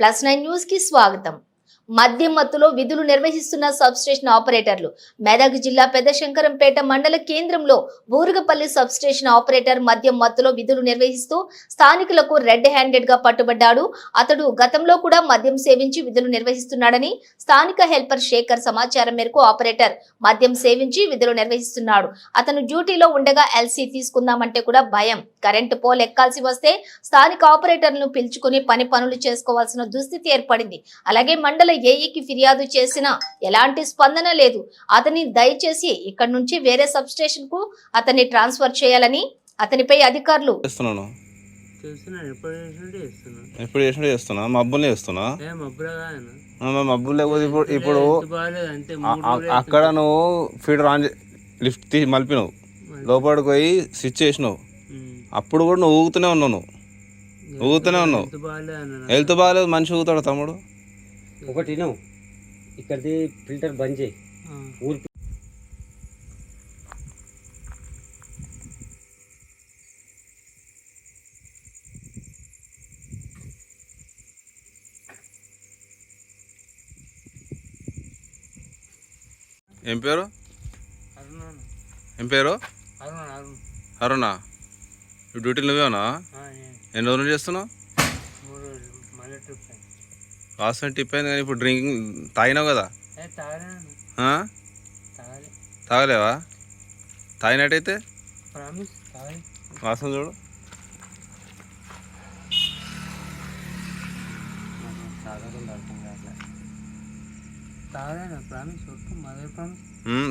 Plus nine న్యూస్కి స్వాగతం. మద్యం మత్తులో విధులు నిర్వహిస్తున్న సబ్స్టేషన్ ఆపరేటర్లు. మెదక్ జిల్లా పెద్దశంకరంపేట మండల కేంద్రంలో బూరుగపల్లి సబ్స్టేషన్ ఆపరేటర్ మద్యం మత్తులో విధులు నిర్వహిస్తూ స్థానికులకు రెడ్ హ్యాండెడ్గా పట్టుబడ్డాడు. అతడు గతంలో కూడా మద్యం సేవించి విధులు నిర్వహిస్తున్నాడని స్థానిక హెల్పర్ శేఖర్ సమాచారం మేరకు ఆపరేటర్ మద్యం సేవించి విధులు నిర్వహిస్తున్నాడు. అతను డ్యూటీలో ఉండగా ఎల్సీ తీసుకుందామంటే కూడా భయం. కరెంటు పోల్ ఎక్కాల్సి వస్తే స్థానిక ఆపరేటర్లను పిలుచుకుని పని పనులు చేసుకోవాల్సిన దుస్థితి ఏర్పడింది. అలాగే మండల ఏఈకి ఫిర్యాదు చేసినా ఎలాంటి స్పందన లేదు. అతని దయచేసి ఇక్కడి నుంచి వేరే సబ్ స్టేషన్కు అతన్ని ట్రాన్స్ఫర్ చేయాలని అతనిపై అధికారులు చేస్తున్నాను. ఎప్పుడు చేసినట్టు చేస్తున్నా. చేస్తున్నా? మబ్బులు లేకపోతే ఇప్పుడు అక్కడ నువ్వు ఫీడర్ ఆన్ లిఫ్ట్ తీసి మలిపినావు. లోపలికి పోయి స్విచ్ చేసినావు. అప్పుడు కూడా నువ్వు ఊగుతూనే ఉన్నావు నువ్వు. ఊగుతూనే ఉన్నావు. హెల్త్ బాగాలేదు మనిషి ఊగుతాడు తమ్ముడు. ఒకటి విను ఇక్కడిది ఫిల్టర్ బంద్ చేయి. ఊరి ఏం పేరు. ఏం పేరు? అరుణ్ డ్యూటీలు నువ్వేనా ఎన్ని రోజులు చేస్తున్నావు? వాసన టిప్ అయింది కానీ ఇప్పుడు డ్రింకింగ్ తాగినావు కదా? తాగలేవా? తాగినట్టయితే? వాసన చూడు.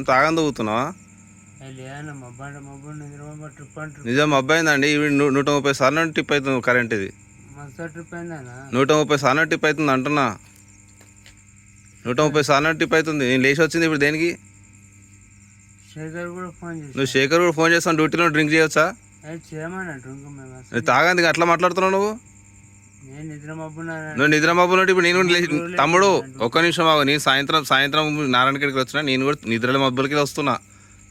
తాగని ట్రిప్ ట్రిప్. నిజం అబ్బాయిందండి ఇవి నూట ముప్పై సార్లు టిప్ అవుతుంది కరెంట్ ఇది ట్రిప్ నూట ముప్పై సార్లు టిప్ అవుతుంది అంటున్నా. నూట ముప్పై సార్లు టిప్ అవుతుంది. నేను లేచి వచ్చింది ఇప్పుడు దేనికి? నువ్వు శేఖర్ కూడా ఫోన్ చేస్తాను డ్యూటీలో డ్రింక్ చేయొచ్చా? తాగంది అట్లా మాట్లాడుతున్నావు నువ్వు? నిద్ర నువ్వు నిద్ర మబ్బులు ఇప్పుడు నేను తమ్ముడు ఒక్క నిమిషం ఆగు. నేను సాయంత్రం సాయంత్రం నారాయణగడికి వచ్చినా నేను కూడా నిద్రల మబ్బులకి వస్తున్నా.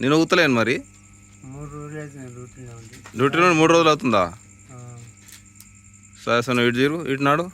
నేను ఊగుతలేను మరి. డ్యూటీలో మూడు రోజులు అవుతుందా. సరే సరే ఇటు తీరు ఇటు నాడు.